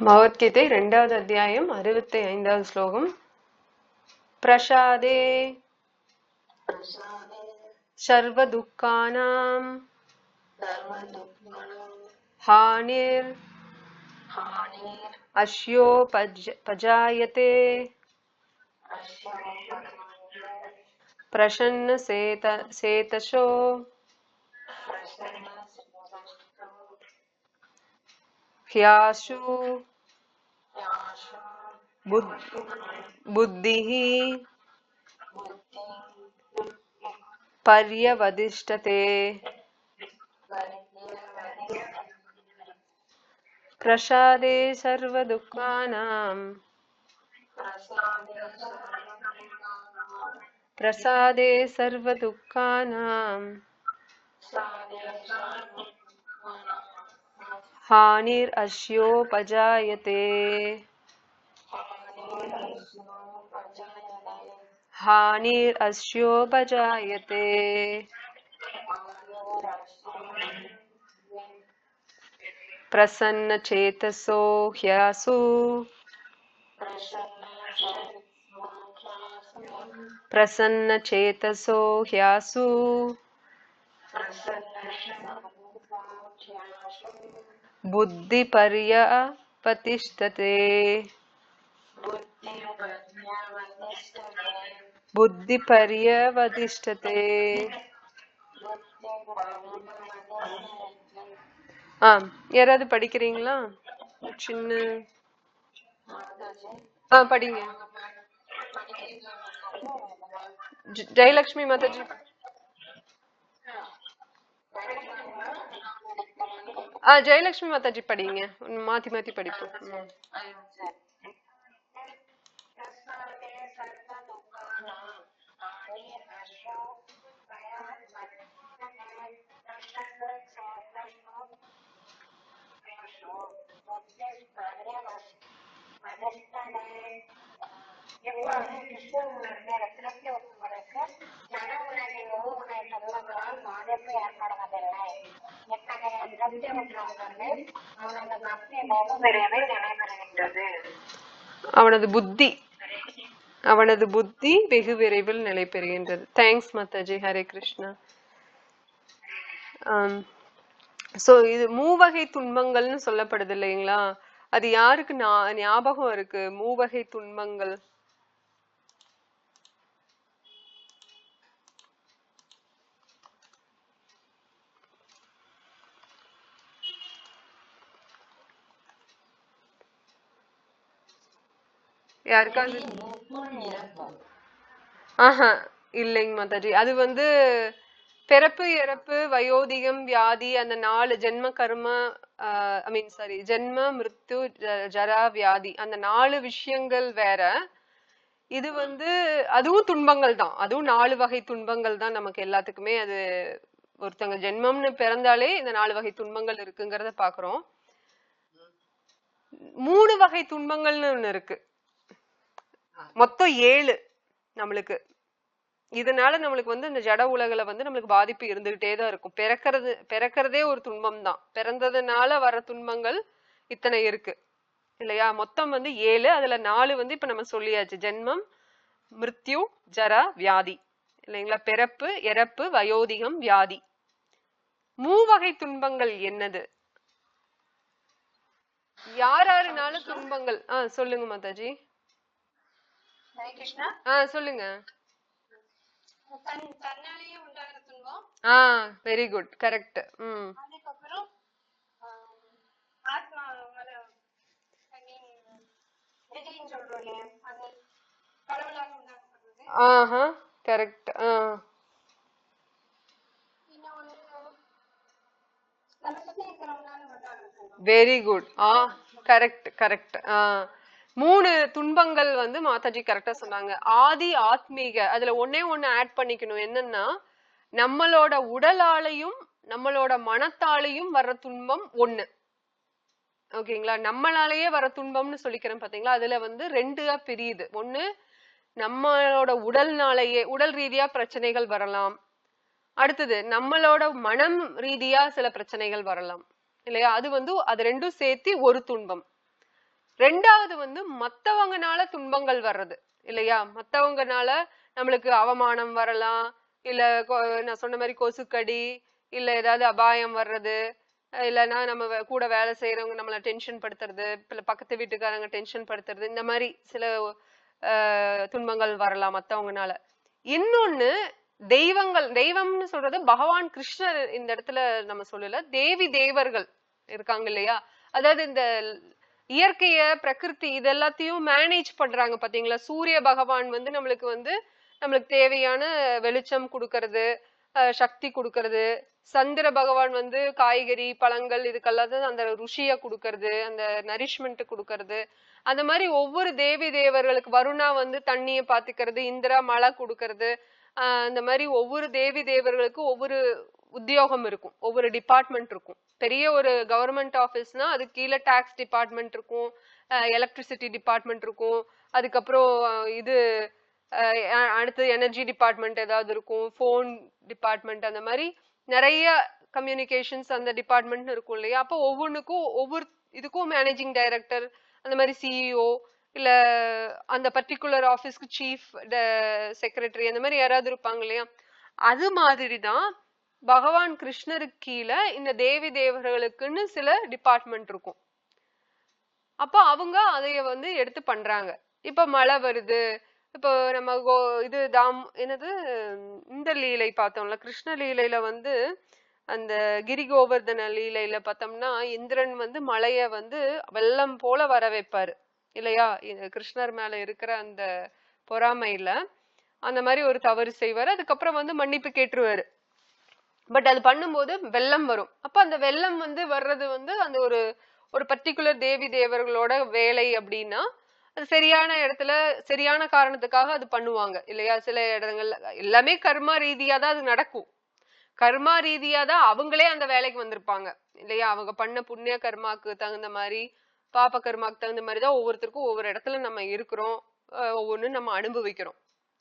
பகவத்கீதை ரெண்டாவது அத்தியாயம் அறுபத்தி ஐந்தாவது ஸ்லோகம் பிரசாதே சர்வ துக்கானாம் ஹானிர் அஷ்யோ பஜ் பஜாயதே பிரசன்ன சேத சேதசோ ह्याशु बुद्- बुद्धिः पर्यवदिष्टते। प्रसादे सर्वदुःखानाम् प्रसादे सर्वदुःखानाम् हानिरश्योपजायते हानिरश्योपजायते प्रसन्नचेतसो ह्यासु। प्रसन्नचेतसो ह्यासु। प्रसन्न बुद्धिपर्यपतिष्ठते बुद्धिपर्यवतिष्ठते ஆ யாராவது படிக்கிறீங்களா சின்ன ஆ படிங்க ஜ- ஜெயலக்ஷ்மி மாதாஜி ஆ ஜெயலக்ஷ்மி மாதாஜி படிங்க ம், மாத்தி மாத்தி படிப்போம் ம். அவனது புத்தி அவனது புத்தி வெகு விரைவில் நிலை பெறுகின்றது. தேங்க்ஸ் மாதாஜி ஹரே கிருஷ்ணா சோ இது மூவகை துன்பங்கள்னு சொல்லப்படுது இல்லைங்களா? அது யாருக்கு ஞாபகம் இருக்கு? மூவகை துன்பங்கள். யாருக்காவது? ஆஹா இல்லைங்க மாதாஜி. அது வந்து பிறப்பு இறப்பு வயோதிகம் வியாதி அந்த நாலு ஜென்ம கர்ம ஐ மீன் சாரி ஜென்ம மிருத்து ஜரா வியாதி அந்த நாலு விஷயங்கள் வேற. இது வந்து அதுவும் துன்பங்கள் தான். அதுவும் நாலு வகை துன்பங்கள் தான் நமக்கு எல்லாத்துக்குமே அது ஒருத்தங்க ஜென்மம்னு பிறந்தாலே இந்த நாலு வகை துன்பங்கள் இருக்குங்கிறத பாக்குறோம். மூணு வகை துன்பங்கள்னு ஒண்ணு இருக்கு. மொத்தம் ஏழு நம்மளுக்கு. இதனால நம்மளுக்கு வந்து இந்த ஜட உலகில வந்து நம்மளுக்கு பாதிப்பு இருந்துகிட்டே தான் இருக்கும். பிறக்கிறது பிறக்கிறதே ஒரு துன்பம் தான். பிறந்ததுனால வர துன்பங்கள் இத்தனை இருக்கு. இல்லையா? மொத்தம் வந்து ஏழு அதுல நாலு வந்து இப்ப நம்ம சொல்லியாச்சு. ஜென்மம் மிருத்யு ஜரா வியாதி. இல்லைங்களா? பிறப்பு இறப்பு வயோதிகம் வியாதி. மூவகை துன்பங்கள் என்னது? யார் யாருனாலும் துன்பங்கள். ஆ சொல்லுங்க மாதாஜி. ஆ சொல்லுங்க. ஆ வெரி குட் கரெக்ட் ம். ஆஹா கரெக்ட் ஆ. வெரி குட் ஆ கரெக்ட் கரெக்ட் ஆ. மூணு துன்பங்கள் வந்து மாதாஜி கரெக்டா சொன்னாங்க. ஆதி ஆத்மீக அதுல ஒன்னே ஒண்ணு ஆட் பண்ணிக்கணும். என்னன்னா நம்மளோட உடலாலையும் நம்மளோட மனத்தாலையும் வர்ற துன்பம் ஒண்ணு. ஓகேங்களா? நம்மளாலேயே வர துன்பம்னு சொல்லிக்கிறேன் பாத்தீங்களா? அதுல வந்து ரெண்டா பிரியுது. ஒண்ணு நம்மளோட உடல்னாலேயே உடல் ரீதியா பிரச்சனைகள் வரலாம். அடுத்தது நம்மளோட மனம் ரீதியா சில பிரச்சனைகள் வரலாம். இல்லையா? அது வந்து அது ரெண்டும் சேர்த்து ஒரு துன்பம். ரெண்டாவது வந்து மத்தவங்கனால துன்பங்கள் வர்றது இல்லையா? மத்தவங்கனால நம்மளுக்கு அவமானம் வரலாம் இல்ல கொ- நான் சொன்ன மாதிரி கொசுக்கடி இல்ல ஏதாவது அபாயம் வர்றது அஹ் இல்லைன்னா நம்ம கூட வேலை செய்யறவங்க நம்மள டென்ஷன் படுத்துறது இல்ல பக்கத்து வீட்டுக்காரங்க டென்ஷன் படுத்துறது இந்த மாதிரி சில அஹ், துன்பங்கள் வரலாம் மத்தவங்கனால. இன்னொன்னு தெய்வங்கள் தெய்வம்னு சொல்றது பகவான் கிருஷ்ணர் இந்த இடத்துல நம்ம சொல்லல தேவி தேவர்கள் இருக்காங்க இல்லையா? அதாவது இந்த இயற்கைய பிரகிருதி இது எல்லாத்தையும் மேனேஜ் பண்றாங்க பாத்தீங்களா? சூரிய பகவான் வந்து நம்மளுக்கு வந்து நம்மளுக்கு தேவையான வெளிச்சம் கொடுக்கறது சக்தி கொடுக்கறது. சந்திர பகவான் வந்து காய்கறி பழங்கள் இதுக்கெல்லாம் அந்த ருசியை கொடுக்கறது அந்த நரிஷ்மெண்ட் கொடுக்கறது. அந்த மாதிரி ஒவ்வொரு தேவி தேவர்களுக்கு வருணா வந்து தண்ணியை பாத்துக்கிறது இந்திரா மழை கொடுக்கறது. அந்த இந்த மாதிரி ஒவ்வொரு தேவி தேவர்களுக்கும் ஒவ்வொரு உத்தியோகம் இருக்கும். ஒவ்வொரு டிபார்ட்மெண்ட் இருக்கும். பெரிய ஒரு கவர்மெண்ட் ஆஃபீஸ்னா அது கீழே டாக்ஸ் டிபார்ட்மெண்ட் இருக்கும். எலக்ட்ரிசிட்டி டிபார்ட்மெண்ட் இருக்கும். அதுக்கப்புறம் இது அடுத்து எனர்ஜி டிபார்ட்மெண்ட் ஏதாவது இருக்கும். ஃபோன் டிபார்ட்மெண்ட் அந்த மாதிரி நிறைய கம்யூனிகேஷன்ஸ் அந்த டிபார்ட்மெண்ட் இருக்கும் இல்லையா? அப்போ ஒவ்வொன்றுக்கும் ஒவ்வொரு இதுக்கும் மேனேஜிங் டைரக்டர் அந்த மாதிரி சிஇஓ இல்லை அந்த பர்டிகுலர் ஆஃபீஸ்க்கு சீஃப் செக்ரட்டரி அந்த மாதிரி யாராவது இருப்பாங்க இல்லையா? அது மாதிரி தான் பகவான் கிருஷ்ணருக்கு கீழே இந்த தேவி தேவர்களுக்குன்னு சில டிபார்ட்மெண்ட் இருக்கும். அப்போ அவங்க அதைய வந்து எடுத்து பண்றாங்க. இப்போ மழை வருது. இப்போ நம்ம கோ- இது தாம் என்னது? இந்த லீலை பார்த்தோம்ல கிருஷ்ண லீலையில வந்து அந்த கிரி கோவர்தன லீலையில பார்த்தோம்னா இந்திரன் வந்து மலையை வந்து வெள்ளம் போல வர வைப்பாரு. இல்லையா? கிருஷ்ணர் மேல இருக்கிற அந்த பொறாமையில. அந்த மாதிரி ஒரு தவறு செய்வாரு. அதுக்கப்புறம் வந்து மன்னிப்பு கேட்டுருவாரு. பட் அது பண்ணும்போது வெள்ளம் வரும். அப்ப அந்த வெள்ளம் வந்து வர்றது வந்து அந்த ஒரு ஒரு பர்டிகுலர் தேவி தேவர்களோட வேலை அப்படின்னா அது சரியான இடத்துல சரியான காரணத்துக்காக அது பண்ணுவாங்க. இல்லையா? சில இடங்கள்ல எல்லாமே கர்மா ரீதியா தான் அது நடக்கும். கர்மா ரீதியா தான் அவங்களே அந்த வேலைக்கு வந்திருப்பாங்க. இல்லையா? அவங்க பண்ண புண்ணிய கர்மாக்கு தகுந்த மாதிரி பாப்ப கர்மாக்கு தகுந்த மாதிரி தான் ஒவ்வொருத்தருக்கும் ஒவ்வொரு இடத்துல நம்ம இருக்கிறோம். அஹ் ஒவ்வொன்றும் நம்ம அனுபவிக்கிறோம்.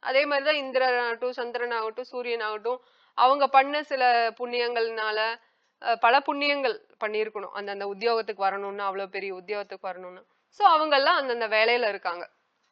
அதே மாதிரிதான் இந்திரன் ஆகட்டும் சந்திரன் ஆகட்டும் சூரியன் ஆகட்டும் அவங்க பண்ண சில புண்ணியங்கள்னால பல புண்ணியங்கள் பண்ணியிருக்கணும். அந்தந்த உத்தியோகத்துக்கு வரணும்னு அவ்வளோ பெரிய உத்தியோகத்துக்கு வரணும்னு. ஸோ அவங்கெல்லாம் அந்தந்த வேலையில இருக்காங்க.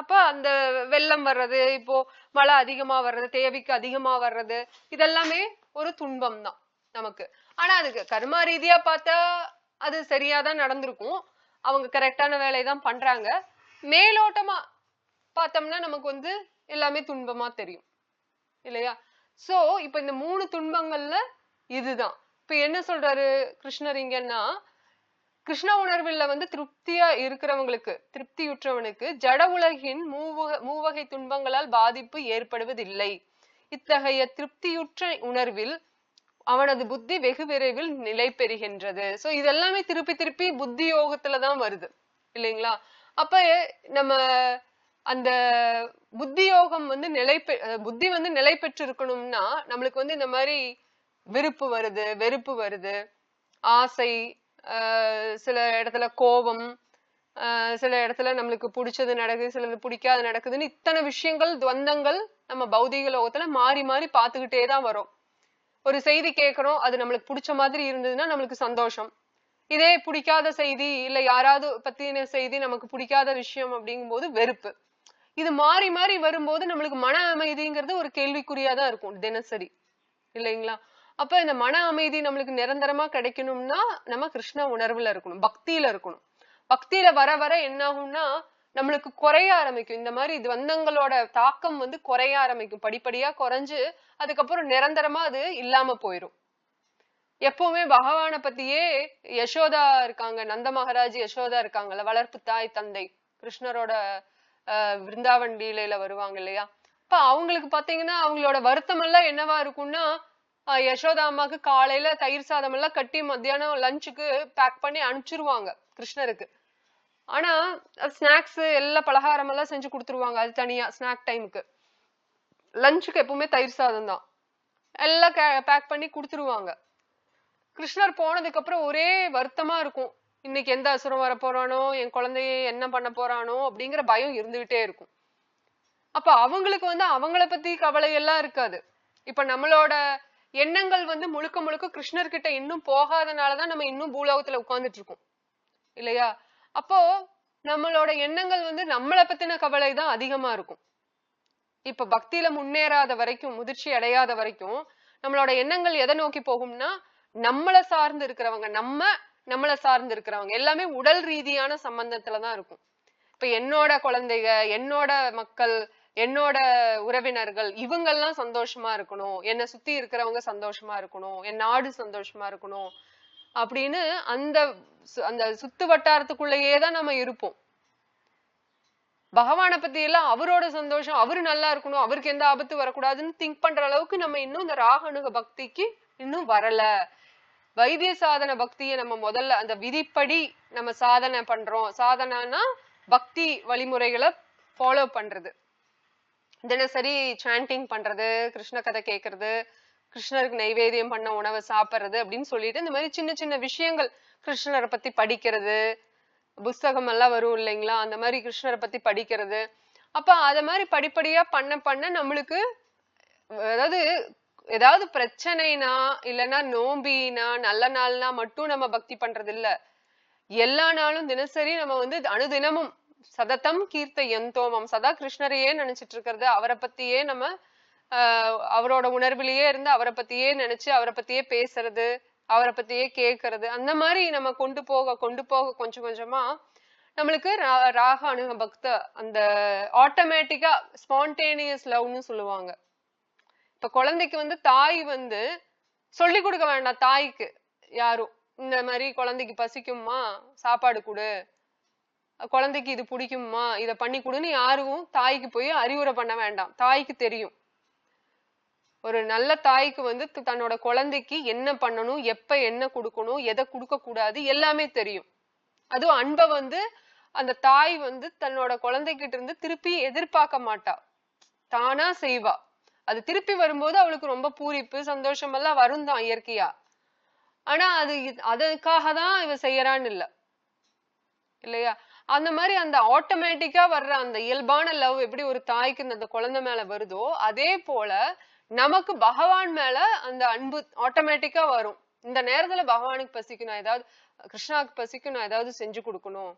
அப்போ அந்த வெள்ளம் வர்றது இப்போ மழை அதிகமாக வர்றது தேவைக்கு அதிகமாக வர்றது இதெல்லாமே ஒரு துன்பம் தான் நமக்கு. ஆனால் அதுக்கு கர்மா ரீதியாக பார்த்தா அது சரியாக தான் நடந்திருக்கும். அவங்க கரெக்டான வேலையை தான் பண்ணுறாங்க மேலோட்டமாக பார்த்தோம்னா நமக்கு வந்து எல்லாமே துன்பமாக தெரியும். இல்லையா? சோ இப்ப இந்த மூணு துன்பங்கள்ல இதுதான். இப்ப என்ன சொல்றாரு கிருஷ்ணர் இங்கன்னா கிருஷ்ண உணர்வுல வந்து திருப்தியா இருக்கிறவங்களுக்கு திருப்தியுற்றவனுக்கு ஜட உலகின் மூவக மூவகை துன்பங்களால் பாதிப்பு ஏற்படுவதில்லை. இத்தகைய திருப்தியுற்ற உணர்வில் அவனது புத்தி வெகு விரைவில் நிலை பெறுகின்றது. சோ இதெல்லாமே திருப்பி திருப்பி புத்தி யோகத்துலதான் வருது. இல்லைங்களா? அப்ப நம்ம அந்த புத்தி யோகம் வந்து நிலை புத்தி வந்து நிலை பெற்றிருக்கணும்னா நம்மளுக்கு வந்து இந்த மாதிரி விருப்பு வருது வெறுப்பு வருது. ஆசை சில இடத்துல கோபம் ஆஹ் சில இடத்துல நம்மளுக்கு பிடிச்சது நடக்குது சிலது பிடிக்காது நடக்குதுன்னு இத்தனை விஷயங்கள் துவந்தங்கள் நம்ம பௌதிக லோகத்துல மாறி மாறி பார்த்துக்கிட்டே தான் வரும். ஒரு செய்தி கேட்குறோம் அது நம்மளுக்கு பிடிச்ச மாதிரி இருந்ததுன்னா நம்மளுக்கு சந்தோஷம். இதே பிடிக்காத செய்தி இல்ல யாராவது பத்தின செய்தி நமக்கு பிடிக்காத விஷயம் அப்படிங்கும்போது வெறுப்பு. இது மாறி மாறி வரும்போது நம்மளுக்கு மன அமைதிங்கிறது ஒரு கேள்விக்குறியா தான் இருக்கும் தினசரி. இல்லைங்களா? அப்ப இந்த மன அமைதி நம்மளுக்கு நிரந்தரமா கிடைக்கணும்னா நம்ம கிருஷ்ண உணர்வுல இருக்கணும் பக்தியில இருக்கணும். பக்தியில வர வர என்ன ஆகும்னா நம்மளுக்கு குறைய ஆரம்பிக்கும். இந்த மாதிரி இது வந்தங்களோட தாக்கம் வந்து குறைய ஆரம்பிக்கும். படிப்படியா குறைஞ்சு அதுக்கப்புறம் நிரந்தரமா அது இல்லாம போயிரும். எப்பவுமே பகவானை பத்தியே யசோதா இருக்காங்க நந்த மகாராஜ் யசோதா இருக்காங்கல்ல வளர்ப்பு தாய் தந்தை கிருஷ்ணரோட விருந்தாவன் லீலையில வருவாங்க இல்லையா? இப்ப அவங்களுக்கு பாத்தீங்கன்னா அவங்களோட வருத்தம் எல்லாம் என்னவா இருக்கும்னா யசோதா அம்மாக்கு காலையில தயிர் சாதம் எல்லாம் கட்டி மத்தியானம் லஞ்சுக்கு பேக் பண்ணி அனுப்பிச்சிருவாங்க கிருஷ்ணருக்கு. ஆனா ஸ்நாக்ஸ் எல்லா பலகாரம் எல்லாம் செஞ்சு கொடுத்துருவாங்க அது தனியா ஸ்நாக் டைமுக்கு லஞ்சுக்கு எப்பவுமே தயிர் சாதம் தான். எல்லாம் பேக் பண்ணி கொடுத்துருவாங்க. கிருஷ்ணர் போனதுக்கு அப்புறம் ஒரே வருத்தமா இருக்கும். இன்னைக்கு எந்த அசுரம் வர போறானோ என் குழந்தைய என்ன பண்ண போறானோ அப்படிங்கிற பயம் இருந்துகிட்டே இருக்கும். அப்ப அவங்களுக்கு வந்து அவங்கள பத்தி கவலை எல்லாம் இருக்காது. இப்ப நம்மளோட எண்ணங்கள் வந்து முழுக்க முழுக்க கிருஷ்ணர்கிட்ட இன்னும் போகாதனாலதான் நம்ம இன்னும் பூலோகத்துல உட்கார்ந்துட்டு இருக்கோம். இல்லையா? அப்போ நம்மளோட எண்ணங்கள் வந்து நம்மளை பத்தின கவலை தான் அதிகமா இருக்கும். இப்ப பக்தியில முன்னேறாத வரைக்கும் முதிர்ச்சி அடையாத வரைக்கும் நம்மளோட எண்ணங்கள் எதை நோக்கி போகும்னா நம்மளை சார்ந்து இருக்கிறவங்க நம்ம நம்மளை சார்ந்து இருக்கிறவங்க எல்லாமே உடல் ரீதியான சம்பந்தத்துல தான் இருக்கும். இப்ப என்னோட குழந்தைங்க என்னோட மக்கள் என்னோட உறவினர்கள் இவங்கெல்லாம் சந்தோஷமா இருக்கணும். என்னை சுத்தி இருக்கிறவங்க சந்தோஷமா இருக்கணும். என் நாடு சந்தோஷமா இருக்கணும். அப்படின்னு அந்த சு- அந்த சுத்து வட்டாரத்துக்குள்ளேயே தான் நம்ம இருப்போம். பகவானை பத்தி எல்லாம் அவரோட சந்தோஷம் அவரு நல்லா இருக்கணும் அவருக்கு எந்த ஆபத்து வரக்கூடாதுன்னு திங்க் பண்ற அளவுக்கு நம்ம இன்னும் இந்த ராகனுக பக்திக்கு இன்னும் வரல. வைத்திய சாதன பக்தியை நம்ம முதல்ல அந்த விதிப்படி நம்ம சாதனை பண்றோம். சாதனைனா பக்தி வழிமுறைகளை ஃபாலோ பண்றது. தினசரி சாண்டிங் பண்றது கிருஷ்ண கதை கேட்கறது கிருஷ்ணருக்கு நைவேத்தியம் பண்ண உணவை சாப்பிடுறது அப்படின்னு சொல்லிட்டு இந்த மாதிரி சின்ன சின்ன விஷயங்கள் கிருஷ்ணரை பத்தி படிக்கிறது. புஸ்தகம் எல்லாம் வரும் இல்லைங்களா? அந்த மாதிரி கிருஷ்ணரை பத்தி படிக்கிறது. அப்ப அத மாதிரி படிப்படியா பண்ண பண்ண நம்மளுக்கு அதாவது ஏதாவது பிரச்சனைனா இல்லைன்னா நோம்பினா நல்ல நாள்னா மட்டும் நம்ம பக்தி பண்றது இல்ல எல்லா நாளும் தினசரி நம்ம வந்து அனுதினமும் சததம் கீர்த்த எந்தோமம் சதா கிருஷ்ணரையே நினைச்சிட்டு இருக்கிறது அவரை பத்தியே நம்ம ஆஹ் அவரோட உணர்விலேயே இருந்து அவரை பத்தியே நினைச்சு அவரை பத்தியே பேசுறது அவரை பத்தியே கேட்கறது அந்த மாதிரி நம்ம கொண்டு போக கொண்டு போக கொஞ்சம் கொஞ்சமா நம்மளுக்கு ரா- ராக அணுக பக்த அந்த ஆட்டோமேட்டிக்கா ஸ்பான்டேனியஸ் லவ்னு சொல்லுவாங்க. இப்ப குழந்தைக்கு வந்து தாய் வந்து சொல்லி கொடுக்க வேண்டாம். தாய்க்கு யாரும் இந்த மாதிரி குழந்தைக்கு பசிக்குமா சாப்பாடு கொடு. குழந்தைக்கு இது பிடிக்குமா இதை பண்ணி கொடுன்னு யாரும் தாய்க்கு போய் அறிவுரை பண்ண வேண்டாம். தாய்க்கு தெரியும். ஒரு நல்ல தாய்க்கு வந்து தன்னோட குழந்தைக்கு என்ன பண்ணணும்? எப்ப என்ன கொடுக்கணும்? எதை கொடுக்க கூடாது? எல்லாமே தெரியும். அதுவும் அன்பை வந்து அந்த தாய் வந்து தன்னோட குழந்தைகிட்ட இருந்து திருப்பி எதிர்பார்க்க மாட்டா. தானா செய்வா. அது திருப்பி வரும்போது அவளுக்கு ரொம்ப பூரிப்பு சந்தோஷம் எல்லாம் வரும் தான் இயற்கையா. ஆனா அது அதுக்காக தான் இவ செய்யறான்னு இல்ல. இல்லையா? அந்த மாதிரி அந்த ஆட்டோமேட்டிக்கா வர்ற அந்த இயல்பான லவ் எப்படி ஒரு தாய்க்கு இந்த- அந்த குழந்தை மேல வருதோ அதே போல நமக்கு பகவான் மேல அந்த அன்பு ஆட்டோமேட்டிக்கா வரும். இந்த நேரத்துல பகவானுக்கு பசிக்கும் நான் ஏதாவது கிருஷ்ணாவுக்கு பசிக்கும் நான் ஏதாவது செஞ்சு கொடுக்கணும்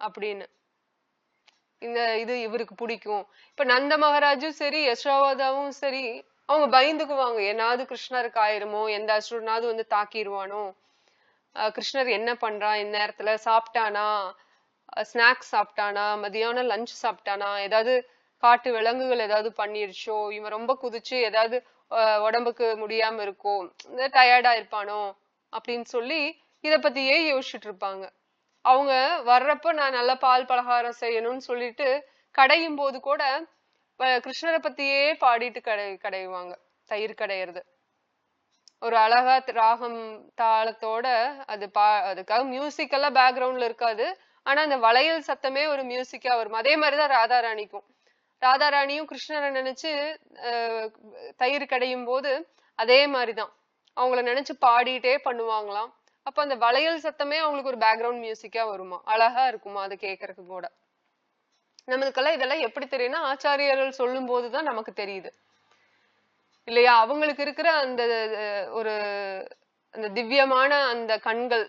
அப்படின்னு. இந்த இது இவருக்கு பிடிக்கும். இப்ப நந்த மகாராஜும் சரி யசோதாவும் சரி அவங்க பயந்துக்குவாங்க. என்னாவது கிருஷ்ணருக்கு ஆயிருமோ? எந்த அசுரனாவது வந்து தாக்கிடுவானோ கிருஷ்ணர் என்ன பண்றான் இந்நேரத்துல சாப்பிட்டானா? ஸ்நாக்ஸ் சாப்பிட்டானா? மதியானம் லஞ்ச் சாப்பிட்டானா? ஏதாவது காட்டு விலங்குகள் ஏதாவது பண்ணிருச்சோ? இவன் ரொம்ப குதிச்சு ஏதாவது உடம்புக்கு முடியாம இருக்கோ? இந்த டயர்டா இருப்பானோ? அப்படின்னு சொல்லி இத பத்தியே யோசிச்சுட்டு இருப்பாங்க. அவங்க வர்றப்ப நான் நல்ல பால் பலகாரம் செய்யணும்னு சொல்லிட்டு கடையும் போது கூட கிருஷ்ணரை பத்தியே பாடிட்டு கடை கடைவாங்க. தயிர் கடையிறது. ஒரு அழகா ராகம் தாளத்தோட அது பா அதுக்காக மியூசிக் எல்லாம் பேக்ரவுண்ட்ல இருக்காது. ஆனா அந்த வளையல் சத்தமே ஒரு மியூசிக்கா வரும். அதே மாதிரிதான் ராதாராணிக்கும். ராதாராணியும் கிருஷ்ணரை நினைச்சு தயிர் கடையும் போது அதே மாதிரிதான். அவங்கள நினைச்சு பாடிட்டே பண்ணுவாங்களாம். அப்ப அந்த வளையல் சத்தமே அவங்களுக்கு ஒரு பேக்ரவுண்ட் மியூசிக்கா வருமா? அழகா இருக்குமா அதை கேட்கறதுக்கு கூட? நம்மளுக்கெல்லாம் இதெல்லாம் எப்படி தெரியும்னா ஆச்சாரியர்கள் சொல்லும் போதுதான் நமக்கு தெரியுது. இல்லையா? அவங்களுக்கு இருக்கிற அந்த ஒரு அந்த திவ்யமான அந்த கண்கள்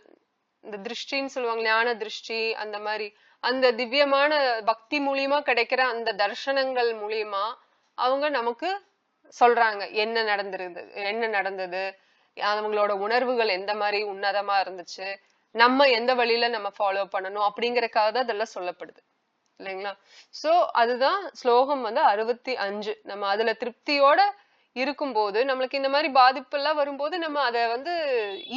இந்த திருஷ்டின்னு சொல்லுவாங்க ஞான திருஷ்டி அந்த மாதிரி அந்த திவ்யமான பக்தி மூலியமா கிடைக்கிற அந்த தர்ஷனங்கள் மூலியமா அவங்க நமக்கு சொல்றாங்க என்ன நடந்திருது என்ன நடந்தது அவங்களோட உணர்வுகள் எந்த மாதிரி உன்னதமா இருந்துச்சு? நம்ம எந்த வழியில நம்ம ஃபாலோ பண்ணணும் அப்படிங்கறக்காக தான் இதெல்லாம் சொல்லப்படுது. இல்லைங்களா? சோ அதுதான் ஸ்லோகம் வந்து அறுபத்தி அஞ்சு. நம்ம அதுல திருப்தியோட இருக்கும்போது நம்மளுக்கு இந்த மாதிரி பாதிப்பு எல்லாம் வரும்போது நம்ம அதை வந்து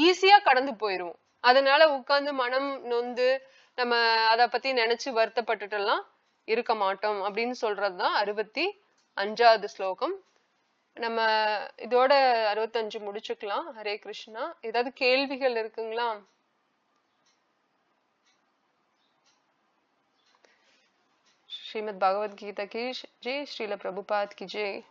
ஈஸியா கடந்து போயிடுவோம் அதனால உட்கார்ந்து மனம் நொந்து நம்ம அத பத்தி நினைச்சு வருத்தப்பட்டுட்டு எல்லாம் இருக்க மாட்டோம் அப்படின்னு சொல்றதுதான் அறுபத்தி அஞ்சாவது ஸ்லோகம். நம்ம இதோட அறுபத்தஞ்சு முடிச்சுக்கலாம் ஹரே கிருஷ்ணா ஏதாவது கேள்விகள் இருக்குங்களா श्रीमद् भागवत गीता की जय श्रील प्रभुपाद की जय